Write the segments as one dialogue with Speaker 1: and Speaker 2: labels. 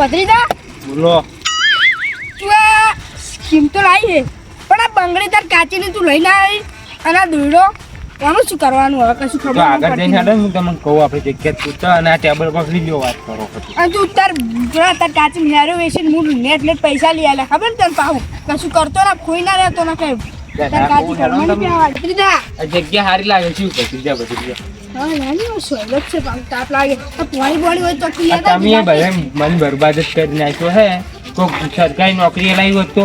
Speaker 1: ભત્રીજા
Speaker 2: બોલો.
Speaker 1: તું આ સ્કીમ તો લાવી પણ આ બંગડી તાર કાચીને તું લઈને આવી અને આ દોયડો આનું શું કરવાનું હવે કશું ખબર
Speaker 2: આગળ જઈને હેડે હું તમને કહું આપણે જગ્યા પૂછો અને આ ટેબલ પકડી લ્યો વાત કરો
Speaker 1: અને તું તાર જોડા તાર કાચી મેરો વેચીને હું નેટ નેટ પૈસા લઈ આલે ખબર ને તને પાહું? કશું કરતો ના ખોઈ ના રહેતો ના કઈ. તાર કાચી કરવાની
Speaker 2: જગ્યા સારી લાગે શું
Speaker 1: છે પાછું તાપ લાગે આ પોણી બોણી હોય તો તું
Speaker 2: આ
Speaker 1: લેતા
Speaker 2: તમે
Speaker 1: જ
Speaker 2: બધા મન બરબાદ જ કરી નાખ્યો હે. કોઈક સરકારી નોકરી લાવી હોત તો.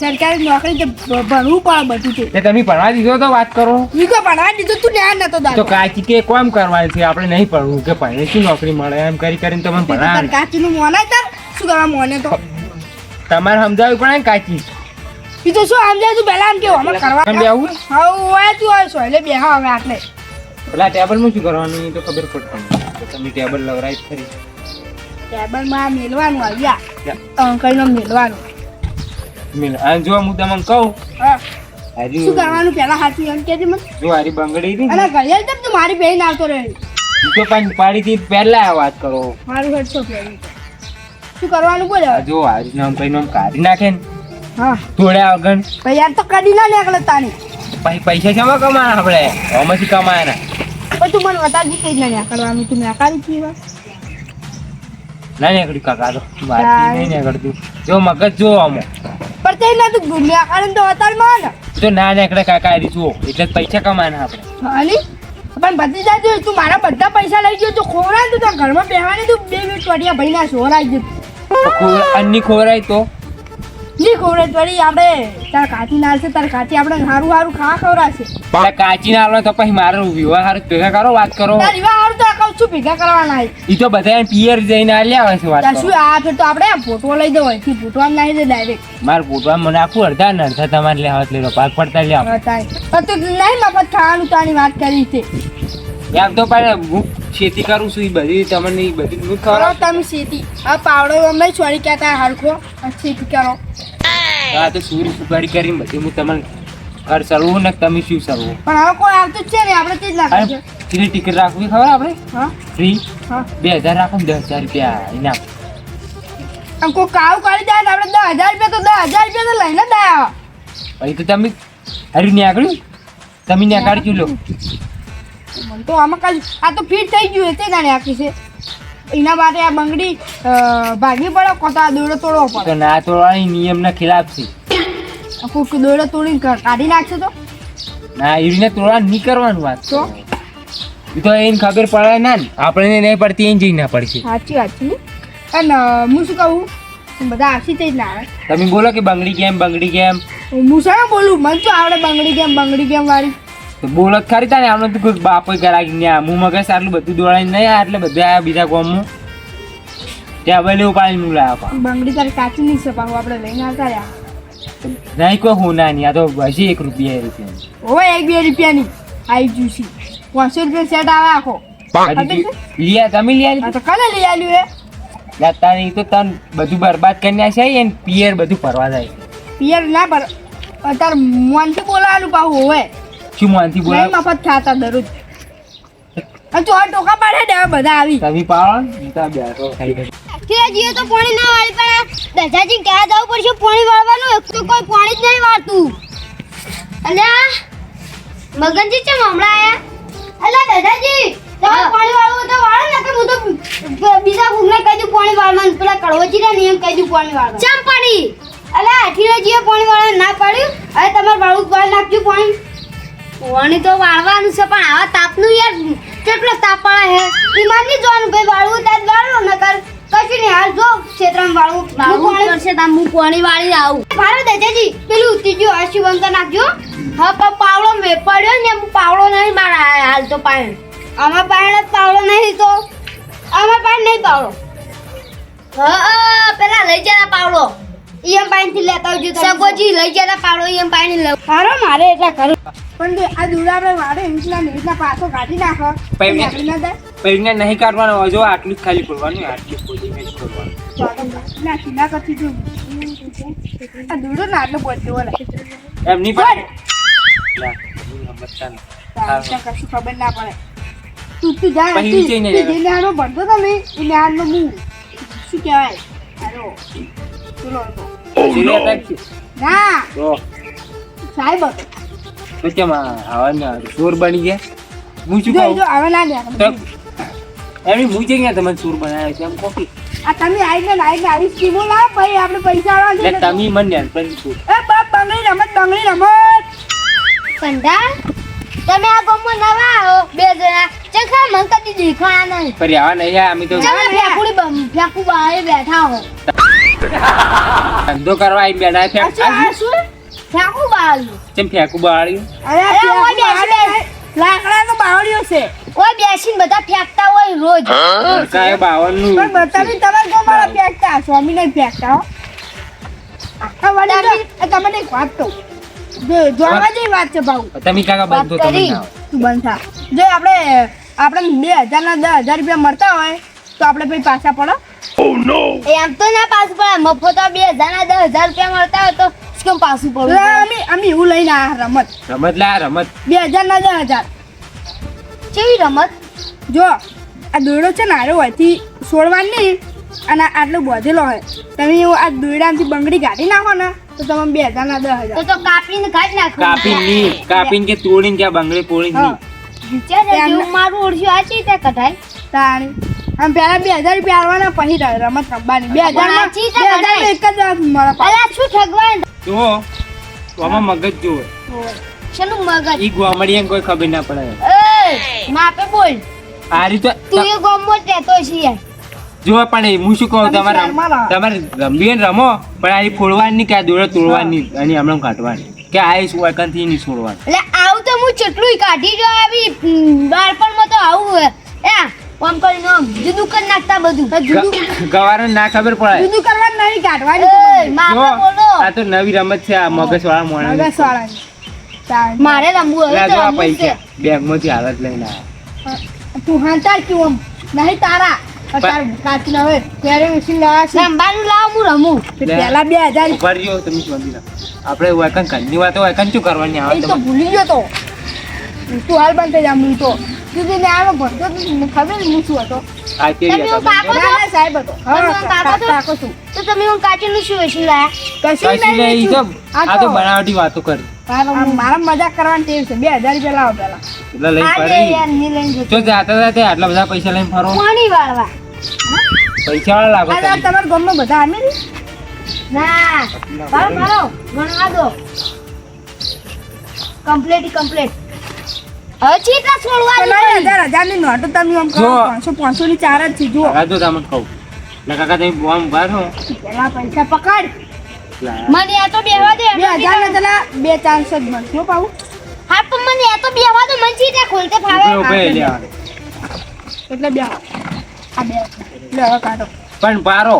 Speaker 1: સરકારી નોકરી ભણવું પડે બધું
Speaker 2: છે તમે ભણવા દીધો તો વાત કરો.
Speaker 1: કોઈ ભણવા દીધો તું ધ્યાન નતો
Speaker 2: તો કાચી કે કોમ કરવાની છે? આપણે નહીં ભણવું. કે ભણે શું નોકરી મળે? એમ કરી કરીને તમે
Speaker 1: તાર
Speaker 2: કાચી
Speaker 1: નું મોને તાર. શું કરવા મોને તો?
Speaker 2: તમારે સમજાવવું પડે ને કાચી.
Speaker 1: તો શું સમજાય તું પહેલા એમ કેવું અમે કરવા
Speaker 2: સમજાવું?
Speaker 1: હા હોય તું હોય એટલે બેહા હવે આટલે.
Speaker 2: પેલા ટેબલમાં શું કરવાનું એ તો ખબર પડતી તમે ટેબલ લવરાય કરી ખરી.
Speaker 1: ટેબલમાં મેલવાનું આવ્યા. અંકલનો મેલવાનું.
Speaker 2: મેલ આ જો હું તમને કહું.
Speaker 1: હા.
Speaker 2: હજી
Speaker 1: શું કરવાનું પહેલા હાથી એમ કહેજે મને?
Speaker 2: જો હારી બંગડી હતી
Speaker 1: અને
Speaker 2: ને,
Speaker 1: તમ તો મારી બેન આવતો રહે
Speaker 2: તો પણ પાડી હતી પહેલા આ વાત કરો.
Speaker 1: મારું હેડશો પહેરી શું કરવાનું બોલે
Speaker 2: જો હારી નામ કઈ નામ કાઢી નાખે ને.
Speaker 1: હા.
Speaker 2: થોડે આગળ
Speaker 1: ભાઈ યાર તો કાઢી ના નીકળે તાની.
Speaker 2: પછી પૈસા શેમાં કમાના આપણે? આમાંથી કમાયાના
Speaker 1: પણ તું મને બતાવજી કઈ ના કરવાનું તું નીકળી છી વાત
Speaker 2: ના નીકળી કાકા તો વાતથી નહીં નીકળતું. જો મગજ જો આમો.
Speaker 1: પણ તે ના તું નીકળે તો અતારમાં માં
Speaker 2: તો ના નીકળે કાકા હારી જુઓ. એટલે પૈસા કમાના આપણે.
Speaker 1: હાલી પણ બધી જાજો તું મારા બધા પૈસા લઈ ગયો તો ખોરા તું તો ઘરમાં બેહવાની તું બે બે ટોડિયા ભાઈ ના સોરાઈ ગયું.
Speaker 2: અન્ની ખોરાય તો?
Speaker 1: જી ખોરે વળી આપણે તાર કાચી નાલશે તાર કાચી આપણે સારું સારું ખા ખવરાશે
Speaker 2: તાર કાચી ના તો પછી મારો વિવાહ હારું ભેગા કરો વાત કરો.
Speaker 1: તાર વિવાહ હારું તો કહું છું ભેગા કરવાના છે.
Speaker 2: ઈ તો બધા પિયર જઈને આલ્યા આવે છે વાત
Speaker 1: શું આ તો આપણે ફોટો લઈ દો અહીંથી ફોટો આમ નાખી દે ડાયરેક્ટ
Speaker 2: મારે પોતવા મને આપું અડધા ને અડધા તમારે લેવા લેવા પાક પડતા લેવા
Speaker 1: તું નહીં મફત ખાવાનું તાની વાત કરી છે.
Speaker 2: એમ તો પણ હું ખેતી કરું છું ઈ બધી તમને બધી હું
Speaker 1: કરો તમે ખેતી આ પાવડો અમે છોડી કહેતા હરખો. આ ખેતી કરો.
Speaker 2: આ તો સુરી સુપારી કરીને બધી હું તમને ઘર સરવું ને તમે શું સરવું
Speaker 1: પણ હવે કોઈ આવતું છે ને આપણે તે જ
Speaker 2: લાગે છે ટિકિટ રાખવી ખબર આપણે?
Speaker 1: હા.
Speaker 2: ફ્રી
Speaker 1: હા.
Speaker 2: બે હજાર રાખો દસ હજાર રૂપિયા ઇનામ
Speaker 1: આમ કોઈ કાવ કરી જાય ને આપણે દસ હજાર રૂપિયા તો દસ હજાર રૂપિયા તો લઈને આવ્યા.
Speaker 2: પછી તો તમે હરી નીકળ્યું? તમે નીકળી લો
Speaker 1: મને તો આમાં કાલ આ તો ફિટ થઈ ગયું તે જાણે આખી છે. એના માટે આ બંગડી ભાગી પડે કોતા દોડો તોડવો પડે.
Speaker 2: ના તોડવાની નિયમના ખિલાફ છે.
Speaker 1: કોક દોડો તોડીને કાઢી નાખશે તો?
Speaker 2: ના એવી તોડવા નહીં કરવાનું વાત.
Speaker 1: તો?
Speaker 2: એ તો એને ખબર પડે ના આપણે નહીં પડતી એને જઈ ના પડશે.
Speaker 1: સાચી વાત છે. અને હું શું કહું? બધા આશી થઈ જ ના આવે.
Speaker 2: તમે બોલો કે બંગડી કેમ બંગડી કેમ?
Speaker 1: હું શાના બોલું? મને શું આવડે બંગડી કેમ બંગડી કેમ વાળી.
Speaker 2: તો બોલો જ ખરી તાને આમને તો કોઈ બાપ કરાવી ને હું મગજ આટલું બધું દોડાઈને નહીં આ એટલે બધા બીજા ગામમાં ત્યાં ભલે પાણી નું લાવ્યા
Speaker 1: બંગડી તારી કાચી નહીં સપાવું આપણે લઈને આવતા રહ્યા.
Speaker 2: નહીં કોઈ હું ના નહીં આ તો હજી એક રૂપિયા રૂપિયા
Speaker 1: ઓ એક બે રૂપિયાની. આવી જ્યુસી પાંચસો રૂપિયા સેટ આવે આખો.
Speaker 2: લીયા તમે
Speaker 1: આ
Speaker 2: લીયા
Speaker 1: તો કને લઈ આવ્યું હે
Speaker 2: તારે તો તન બધું બરબાદ કરી નાખ્યા એને પિયર બધું ફરવા જાય.
Speaker 1: પિયર ના પર અત્યારે મનથી બોલાવાનું પાહું હોય
Speaker 2: શું માનથી બોલા
Speaker 1: મફત ખાતા દરરોજ. તું આ ટોકા પાડે દે બધા આવી.
Speaker 2: તમે પાડો ને તો બેઠો કે ગયો.
Speaker 3: જીઓ તો પાણી ના વાળી પણ દાદાજી કે જવું પડશે? પાણી વાળવાનું એક તો કોઈ પાણી જ નહીં વાળતું. અલ્યા મગનજી ચમ હમણાં આયા? અલ્યા દાદાજી તો પાણી વાળવું તો વાળો ને કે હું તો બીજા ભૂખને કહી દઉં પાણી વાળવાનું. પેલા કડવોજી ના નિયમ કહી દઉં પાણી વાળવાનું. ચમ પાણી? અલ્યા આઠીરે જીએ પાણી વાળવાનું ના પાડ્યું? હવે તમારે વાળું વાળ નાખજો પાણી. પાણી તો વાળવાનું છે પણ આવા તાપનું યાર કેટલો તાપ પડે હે? ઈમાનની જોવાનું ભાઈ વાળવું ત્યાં જ ન કર કશું નહીં. હાલ જો ક્ષેત્રમાં વાળવું. વાળવું પડશે તાર હું પાણી વાળી આવું. ભારો દેજેજી પેલું ત્રીજું હસી બંધ નાખજો. હા પણ પાવડો મેં પડ્યો ને હું પાવડો નહીં મારા હાલ તો પાણી. આમાં પાણી પાવડો નહીં તો? આમાં પાણી નહીં પાવડો. હા પેલા લઈ જતા પાવડો. ઈએમ પાણી થી લેતા આવજો સગોજી લઈ જતા પાડો એમ પાણી લઉં.
Speaker 1: મારો મારે એટલા કરું પણ આ દૂર આપણે મારે ઇંચના ને રીતના પાછો કાઢી નાખો.
Speaker 2: પૈને.
Speaker 1: નાખી ના દે.
Speaker 2: પૈને નહીં કાઢવાનો હજુ આટલું જ ખાલી ખોલવાનું આટલું ખોલીને જ ખોલવાનું.
Speaker 1: તો નાખી ના કરતી જો આ દૂરો ના આટલો બોલતી બોલે
Speaker 2: એમ.
Speaker 1: ત્યાં કશું ખબર ના. પડે. તું તું જા તું
Speaker 2: નહીં
Speaker 1: તું ભણતો તમે ને એ ન્યાનો હું શું કહેવાય? હાલો. ચલો તો.
Speaker 2: સિરિયસ રાખજો.
Speaker 1: ના.
Speaker 2: તો
Speaker 1: સાહેબ. હતો.
Speaker 2: તો કેમ આવા ને ચોર બની ગયા? હું શું કહું?
Speaker 1: હવે ના લે
Speaker 2: એમ હું છે ક્યાં તમે ચોર બનાવ્યા છે? એમ કોકી
Speaker 1: આ તમે આવીને આવીને આવી સ્કીમો લાવો પછી આપણે પૈસા આવવા
Speaker 2: એટલે તમે મને યાર પણ ચોર
Speaker 1: એ બાપ બંગડી રમત બંગડી રમત.
Speaker 3: કંડા તમે આ ગામમાં નવા આવો બે જણા. ચખા મન કદી દેખાણા નહીં.
Speaker 2: ફરી આવા નહીં અમે તો
Speaker 3: તમે ફેકુડી ફેકુ બહાર બેઠા હો.
Speaker 2: ધંધો કરવા આવી
Speaker 1: બેડા
Speaker 3: ફેકુ
Speaker 2: કેમ ફેંકું બાળ્યું?
Speaker 1: લાકડા તો બાવળીઓ છે.
Speaker 3: ઓય બેસીને બધા ફેંકતા હોય રોજ.
Speaker 2: સાહેબ આવવાનું
Speaker 1: પણ બતાવી તમે ગોમાળા ફેંકતા સ્વામી નહીં ફેંકતા હો. આ વળી તો- આ વાત તો જો જોવા જેવી વાત છે ભાઉ.
Speaker 2: તમે કાકા બંધ
Speaker 3: વાત
Speaker 2: તમે
Speaker 1: બંધ થા? જો આપણે આપણે બે હજાર ના દસ હજાર રૂપિયા મળતા હોય તો આપણે પછી પાછા પડો.
Speaker 3: એમ તો ના પાછું પડે. મફત બે હજાર ના દસ હજાર રૂપિયા મળતા હોય તો કેમ પાછું
Speaker 1: પડું?
Speaker 3: પડવું
Speaker 1: અમે અમે એવું લઈને આ રમત.
Speaker 2: રમત લા રમત.
Speaker 1: બે હજાર ના દસ હજાર.
Speaker 3: કેવી રમત?
Speaker 1: જો આ દોરડો છે ને આરો હોયથી છોડવાની અને આટલો બોધેલો હોય. તમે એવું આ દોરડામાંથી બંગડી કાઢી નાખો ને તો તમે બે હજાર ના દસ
Speaker 3: તો
Speaker 1: હજાર.
Speaker 3: તો કાપીને કાઢી નાખો.
Speaker 2: કાપીને ની કાપીને કે તોડીને કે બંગડી પોળીને
Speaker 1: હા.
Speaker 3: મારું ઓળખ્યું આ ચીતે કઢાય?
Speaker 1: તાણી. આમ પેલા બે હજાર રૂપિયા આવવાના પછી રમત રમવાની. બે હજાર
Speaker 3: પણ આ
Speaker 1: બે હજાર એક જ મળે.
Speaker 3: શું ઠગવાય
Speaker 2: જો તો આમાં મગજ જોવે
Speaker 3: શેનું મગજ?
Speaker 2: ઈ એમ કોઈ ખબર ના પડે.
Speaker 3: માપે બોલ.
Speaker 2: આ રીતે
Speaker 3: તું એ ગોમો જ રહેતો છીએ.
Speaker 2: જો પણ હું શું કહું તમારે તમારે રમવી ને રમો પણ આ ફોડવાની કે આ દોડે તોડવાની અને હમણાં કાઢવાની. કે આ શું વાંકણથી નહીં છોડવાની.
Speaker 3: એટલે આવું તો હું કેટલું કાઢી જો આવી બાળપણમાં તો આવું હોય. એ આમ કરીને આમ જુદું કરી નાખતા બધું.
Speaker 2: ગ- ના ખબર પડે.
Speaker 1: જુદું કરવા નહીં કાઢવાની
Speaker 2: આ તો નવી રમત છે આ મગજ વાળા મોણા
Speaker 1: મગજ.
Speaker 3: મારે રમવું હવે તો
Speaker 2: પૈસા બેંક બેંકમાંથી હાલત લઈને આવ્યા
Speaker 1: તું હાંતાર કેવું આમ. નહીં તારા. તાર કાચી ના હોય ત્યારે મશીન લાવા છે
Speaker 3: અંબાનું લાવ હું રમું.
Speaker 1: પેલા બે હજાર
Speaker 2: ઊભા રહ્યો તમે સમજી આપણે વાંકણ ઘરની વાતો વાંકણ શું કરવાની આવે
Speaker 1: તો ભૂલી ગયો તો. તું હાલ બંધ થઈ જા તો. તું ને આવો ભણતો ખબર હું શું હતો.
Speaker 2: આ તે
Speaker 3: તમે કાકો
Speaker 1: ના, ના, સાહેબ હતો. હા,
Speaker 3: કાકો
Speaker 1: કા-
Speaker 3: છો?
Speaker 1: કાકો છું.
Speaker 3: તો તમે હું કાચીનું શું વેચી લાયા
Speaker 1: કશું
Speaker 2: કશું નહીં ઈ તો.
Speaker 1: આ
Speaker 2: આ તો બનાવટી વાતો કરી.
Speaker 1: મારા મજાક કરવાની ટેવ છે. બે હજાર રૂપિયા લાવો પેલા
Speaker 2: એટલે લઈને ફરી. જો જાતા જાતે આટલા બધા પૈસા લઈને ફરો.
Speaker 3: પાણી વાળવા?
Speaker 2: પૈસા વાળા લાગો
Speaker 1: તમારા ગામમાં બધા આમે ને?
Speaker 3: ના. મારો મારો ગણવા દો. કમ્પ્લીટ કમ્પ્લીટ હવે ચીતા
Speaker 1: તો
Speaker 3: છોડવાની
Speaker 1: નહીં, હજાર હજારની નોટો તમે આમ કરો
Speaker 2: જો.
Speaker 1: પાંચસો પાંચસો ની ચાર જ છે જુઓ
Speaker 2: તો જો કહું. કાકા તમે બોમ બારો
Speaker 1: પેલા પૈસા પકડ.
Speaker 3: મને આ તો બેવા દે
Speaker 1: બે હજાર ના બે ચાન્સ જ મળશે હો
Speaker 3: હા પણ મને આ તો બેવા દો મને ચીતા ખોલતે ફાવે
Speaker 2: ઉભે ઉભે
Speaker 1: એટલે બે. આ બે. લે હવે કાઢો.
Speaker 2: પણ પારો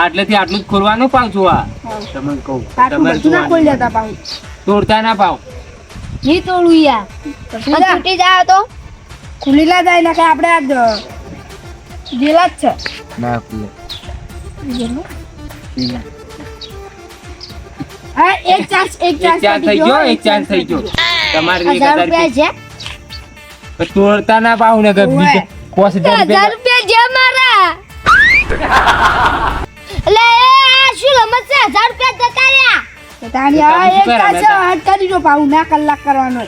Speaker 2: આટલેથી આટલું જ ખોલવાનું પાવ છું આ તમને કહું.
Speaker 1: ના ખોલી
Speaker 2: જોવાનું.
Speaker 1: દેતા
Speaker 2: તોડતા ના પાવ.
Speaker 3: જી તોડું યાર. તૂટી જાય તો.
Speaker 1: ખુલી ના જાય ને કે આપણે આ જેલા જ છે.
Speaker 2: ના ખુલે.
Speaker 1: હા એક ચાન્સ એક ચાન્સ
Speaker 2: થઈ ગયો એક ચાન્સ થઈ ગયો. તમારે એક
Speaker 3: હજાર રૂપિયા છે?
Speaker 2: તોડતા ના પાઉ ને કે. બીજા હજાર
Speaker 3: હજાર
Speaker 2: રૂપિયા.
Speaker 3: જે મારા. એટલે આ શું રમત છે? હજાર રૂપિયા જતા
Speaker 1: આ એક
Speaker 2: કરી
Speaker 1: દો પાઉ ના કલાક કરવાનો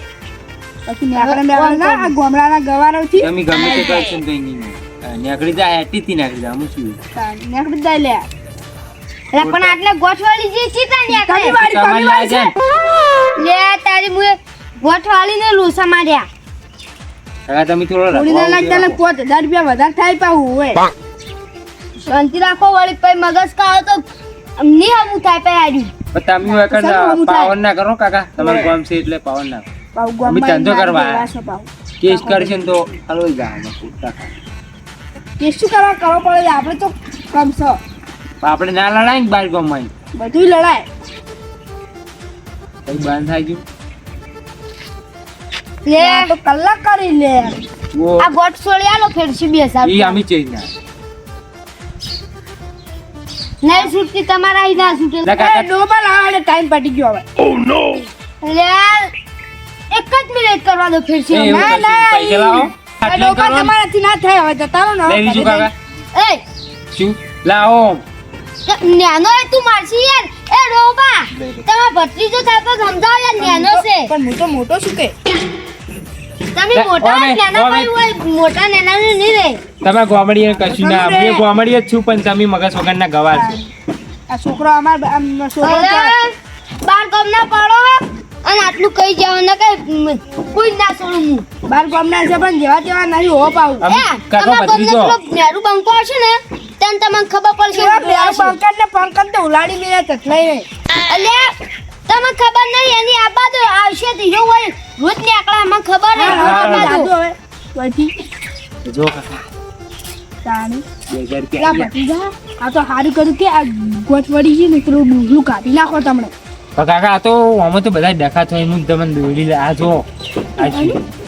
Speaker 1: પછી ના આ ગોમડાના
Speaker 2: તમે ગમે તે કરશો ને નહીં જાય શું
Speaker 1: જાય લે.
Speaker 3: એટલે પણ આટલે ગોઠવાળી જે ચીતા ને
Speaker 1: કમી વાળી કમી વાળી છે?
Speaker 3: લે તારી મુએ ગોઠવાળીને લોસા માર્યા.
Speaker 2: કાકા તમે થોડો
Speaker 1: લાગતા ને રૂપિયા વધારે થાય પાછું હોય
Speaker 3: શાંતિ રાખો વળી પછી મગજ ખાઓ તો નહીં હમું થાય પઈ આડ્યું
Speaker 2: તમે. પાવન ના કરો કાકા. તમારું ગામ છે એટલે પાવન ના કરો. અમે ધંધો કરવા. કેસ કરશે ને તો હલવાઈ જાય.
Speaker 1: એ શું કરવા? કરવો પડે? આપણે તો કમશો
Speaker 2: પણ આપણે ના લડાય ને બાર ગામમાં
Speaker 1: બધું લડાય.
Speaker 2: કઈ બંધ થાય ગયું.
Speaker 3: લે
Speaker 1: તો કલાક કરી લે.
Speaker 3: આ ગોઠ છોડી ફેરસી બે હજાર
Speaker 2: ઈ આમી ચેન્જ ના.
Speaker 3: નહીં છૂટતી તમારા અહીં ના છૂટે.
Speaker 1: એ ડોબા લાવવાનો ટાઈમ પડી ગયો હવે.
Speaker 3: લે એક જ મિનિટ કરવા દો ફેરસી
Speaker 2: એ
Speaker 1: ના, ના, ડોબા તમારાથી ના થાય હવે જતા રહો ને
Speaker 2: લઈ લીધું કાકા?
Speaker 3: એ.
Speaker 2: શું? લાવો.
Speaker 3: ન્યાનો એ તું મારશી યાર. એ રોબા તમારા ભત્રીજો થાય તો સમજાવો યાર ન્યાનો છે.
Speaker 1: પણ મોટો મોટો શું કે?
Speaker 3: તમે મોટા નાના હોય મોટા નાના નહીં રે.
Speaker 2: તમે ગોમડીએ કશું ના હું ગોમડીએ. છું પણ તમે મગજ વગરના ગવા છો.
Speaker 1: આ છોકરો અમાર છોકરો
Speaker 3: બાર ગામ ના પાડો અને આટલું કઈ જાવ ને કઈ કોઈ ના છોડું હું.
Speaker 1: બાર ગામના છે પણ જેવા તેવા નહીં હોપ આવું.
Speaker 2: આમ
Speaker 3: એ
Speaker 2: કાકો
Speaker 3: ગામનો
Speaker 2: ભત્રીજો.
Speaker 3: મેરું બંકો હશે ને તન તમને ખબર પડશે મેરું
Speaker 1: પેલા ને પંકજ તો ઉલાડી મેરા તકલાઈ નહીં
Speaker 3: અલ્યા તમને ખબર નહીં એની આ બાજુ આવશે તો યો હોય રોજ ને આકડા મને ખબર નહીં
Speaker 1: હા,
Speaker 3: આ બાજુ.
Speaker 1: હવે પછી
Speaker 2: જો કાકા
Speaker 1: આ તો સારું કર્યું કે આ ગોઠ વળી છે ને પેલું ડુંગળું કાઢી નાખો તમને.
Speaker 2: કાકા આ તો આમાં તો બધા ડખા થાય હું તમને દોડી લે. આ જો આ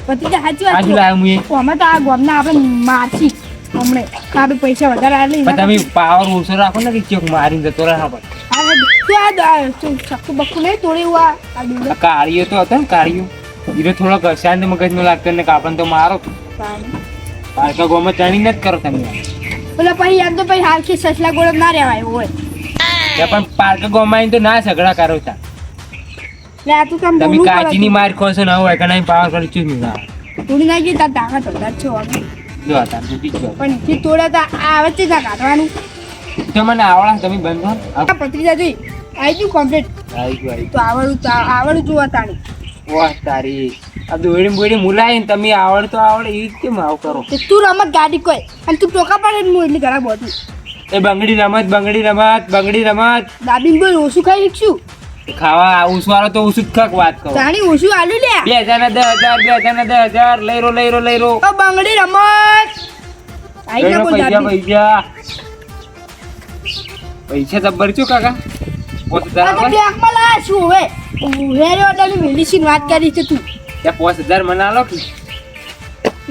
Speaker 1: ભત્રીજા સાચી વાત અમે તો આ ગોમના આપણે મારશી હમણે. કાબે પૈસા વધારે આલે
Speaker 2: પણ તમે પાવર ઓછો રાખો ને કે ચોક મારીને જતો રહે પણ
Speaker 1: આ તું? તું
Speaker 2: તો હતો ને કાળીઓ. હીરો થોડોક શાંત મગજનો લાગતો ને કાપણ તો મારો. પારકા ગોમાં ચણી જ કરો તમે
Speaker 1: ઓલા પછી એમ તો પછી હાલ સસલા ગોળમ ના રહેવાય હોય.
Speaker 2: પણ પારકા ગોમાં તો ના ઝઘડા કરો તા.
Speaker 1: લે આ તું કામ
Speaker 2: તમે કાચીની માર ખો છો ને હોય કણાઈ પાવર કરી છું ના
Speaker 1: તોડી નાખી તા તાકાત તો છે.
Speaker 2: જો હતા તૂટી ગયો
Speaker 1: પણ એથી તોડ્યા તા આ વચ્ચે ના કાઢવાનું.
Speaker 2: તો મને આવડા તમે બંધ
Speaker 1: આ જોઈ આવી ગયું કમ્પ્લીટ
Speaker 2: આવી ગયું
Speaker 1: તો આવડું આવડું જોવા તાણી.
Speaker 2: વાહ તારી. આ દોડી બોડી મુલાય ને તમે આવડ તો આવડે એ કેમ આવ કરો?
Speaker 1: તું રમત ગાડી કોઈ અને તું ટોકા પડે હું એટલી ઘણા બધું
Speaker 2: એ બંગડી રમત બંગડી રમત બંગડી રમત.
Speaker 1: દાબીને બોલ ઓછું ખાઈ શીખશું
Speaker 2: ખાવા વાળો તો ઓછું ખાક વાત કરો.
Speaker 1: તાણી ઓછું આલુ લે.
Speaker 2: બે હજાર ના દસ હજાર બે હજાર ના દસ હજાર લઈ રો લઈ રો લઈ રો.
Speaker 1: ઓ બંગડી રમત.
Speaker 2: પૈસા પૈસા. પૈસા જબ્બર છો કાકા. પોત હજાર.
Speaker 1: બેંકમાં લાયા છું હવે. હેરે ઓર્ડરની મેડિસિન વાત કરી છે તું.
Speaker 2: ત્યાં પાંચ હજાર મને આલો કે?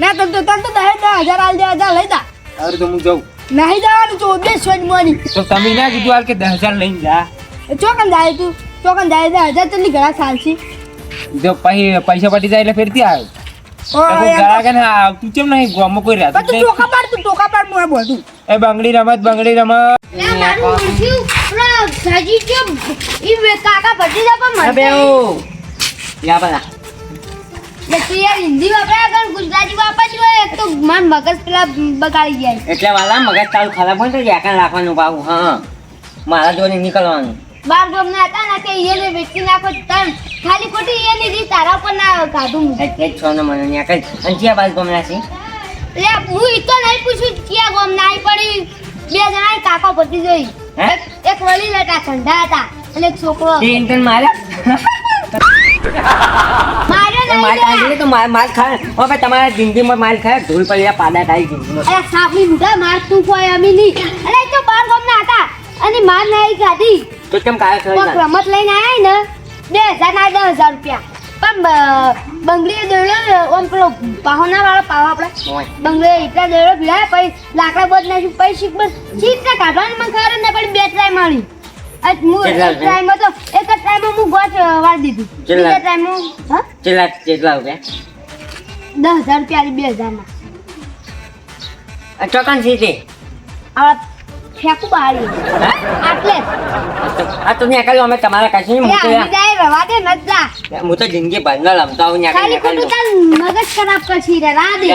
Speaker 1: ના તો તો તને તો દસ દસ હજાર આલ દે હજાર લઈ જા.
Speaker 2: હવે તો હું જાઉં.
Speaker 1: નહીં જવાનું બે સોન મોની.
Speaker 2: તો તમે ના કીધું હાલ કે દસ હજાર લઈને જા.
Speaker 1: ચોકન જાય તું ચોકન જાય દસ હજાર તને ઘણા
Speaker 2: જો પછી પૈસા પટી જાય એટલે ફેરથી આવ્યો આવતું કેમ નહીં ગોમાં કોઈ રહેતું
Speaker 1: તું ટોકા પાડ તું ટોકા પાડ હું આ બધું
Speaker 2: એ બંગડી રમત બંગડી રમત.
Speaker 3: મારું તું તો
Speaker 4: તો જોડે નીકળવાનું
Speaker 3: બાર ગામના હતા ને કે એને વેચી નાખો તન. ખાલી ખોટી એની રીત તારા પર ના કાઢું.
Speaker 4: એટલે જ છો ને મને ન્યા કઈ અને ક્યાં બાજુ ગમના છે?
Speaker 3: લે હું ઈ તો નહીં પૂછું ક્યાં ગમ ના આવી પડી બે જણા કાકા પતી જોઈ? એક વળી લેટા ઠંડા હતા અને એક છોકરો
Speaker 4: ઇન્ટરન મારે? તમારા જિંદગીમાં માલ ખાય ધૂળ પડ્યા પાડા થાય જિંદગીમાં.
Speaker 3: સાપની માર તું કોઈ અમી નહીં. અરે તો બાર ગમના હતા અને માર નહીં ખાધી.
Speaker 4: તો કેમ કાયો
Speaker 3: રમત લઈને આયા ને? બે હજાર ના દસ હજાર રૂપિયા. પણ બંગલી દોડ્યો ઓમ પેલો પાહોના વાળો પાહો આપણે બંગલે એટલા દોડ્યો ભીડા પછી લાકડા બધ નાખ્યું પછી શીખ બસ શીખ ને કાઢવાની મને ખબર ને પણ બે ટ્રાય મારી હું ટ્રાયમાં તો એક જ ટ્રાયમાં હું ગોચ વાળી દીધું. બીજા ટ્રાયમાં હા?
Speaker 4: કેટલા કેટલા રૂપિયા?
Speaker 3: દસ હજાર રૂપિયા બે હજારમાં.
Speaker 4: ચોકન
Speaker 3: ફેંકું બહાર. આટલે
Speaker 4: આ તો ત્યાં કાલે અમે તમારા કાશી
Speaker 3: રવા દે ન જા
Speaker 4: હું તો જિંદગી ભરના રમતો હું ન્યા
Speaker 3: ખાલી ખોટું તાર મગજ ખરાબ કરશી રે રા દે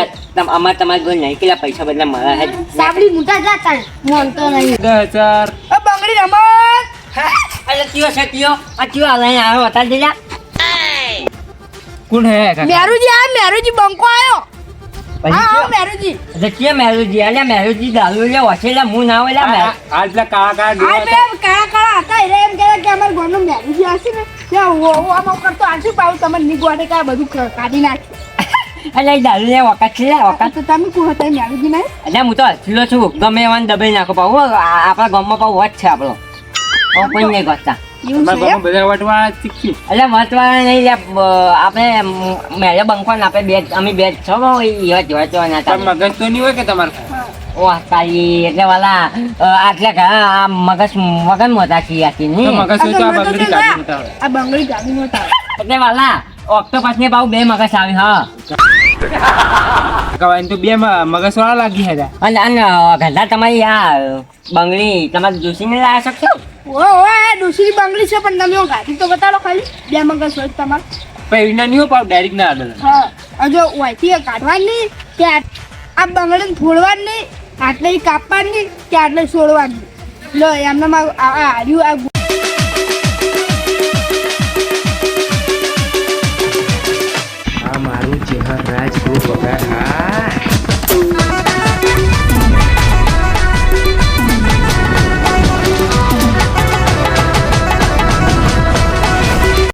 Speaker 4: અમાર તમાર કોઈ નહીં કેલા પૈસા બદલા મારા હે?
Speaker 3: સાબડી મુટા જા તાર મોનતો નહીં.
Speaker 2: દસ હજાર.
Speaker 1: ઓ બંગડી રમત.
Speaker 4: અરે કયો છે કયો? આ કયો આલે આયો હતા દેલા.
Speaker 2: કોણ હે કાકા?
Speaker 1: મેરુજી આ મેરુજી બંકો
Speaker 4: આયો.
Speaker 1: હા મેરુજી.
Speaker 4: એટલે કે મેરુજી? મેરુજી લે હું ના હોય
Speaker 2: આ- આ- આ પેલા કાળા કાળા
Speaker 1: આ કાળા કાળા હતા એમ કહેતા કે અમારા મેરુજી ને. ત્યાં ઓ ઓ આમ કરતો આંસુ પાવું તમે નીકળે કાંઈ બધું કાઢી નાખ્યું
Speaker 4: અલ્યા દારૂ લે વખત છે વખત
Speaker 1: તો તમે હતા ને
Speaker 4: હું તો હસલો છું ગમે એવાને દબાઈ નાખો પાઉં આપણા ગામમાં પાઉં વટ છે આપણો હવે કોઈ નહીં આપણે મેરે બંખવાન આપણે બે અમે બે છો એવા જોવા જોવા
Speaker 2: મગજ તો નહીં હોય કે તમારે
Speaker 4: ઓહ તારી એટલે વાલા આટલા આ મગજ મગન મોટા છીએ આથી
Speaker 2: મગજ હોય તો આ બંગડી કાઢી હોય
Speaker 1: આ બંગડી કાઢી નહોતા
Speaker 4: એટલે વાલા ઓક્ટોપસ ને પાઉં બે મગજ આવે હા
Speaker 2: કવાય તો બે મ- મગજ વાળા લાગી હતા
Speaker 4: અને અને ગંધા તમારી આ બંગડી તમારે જોશીને લાવી શકશો
Speaker 1: ઓ ઓ આ દૂસરી બંગડી છે પણ તમે ગાડી તો બતાડો ખાલી બે મગજ હોય તમારે
Speaker 2: પણ એના નહીં પાવ ડાયરેક્ટ ના આદળ
Speaker 1: હા અને જો ઓયથી કાઢવાની કે આ આ બંગડીને ફોડવાની આટલે કાપવાની કે આટલે છોડવાની? લો એમનામાં આ આ હાર્યું આ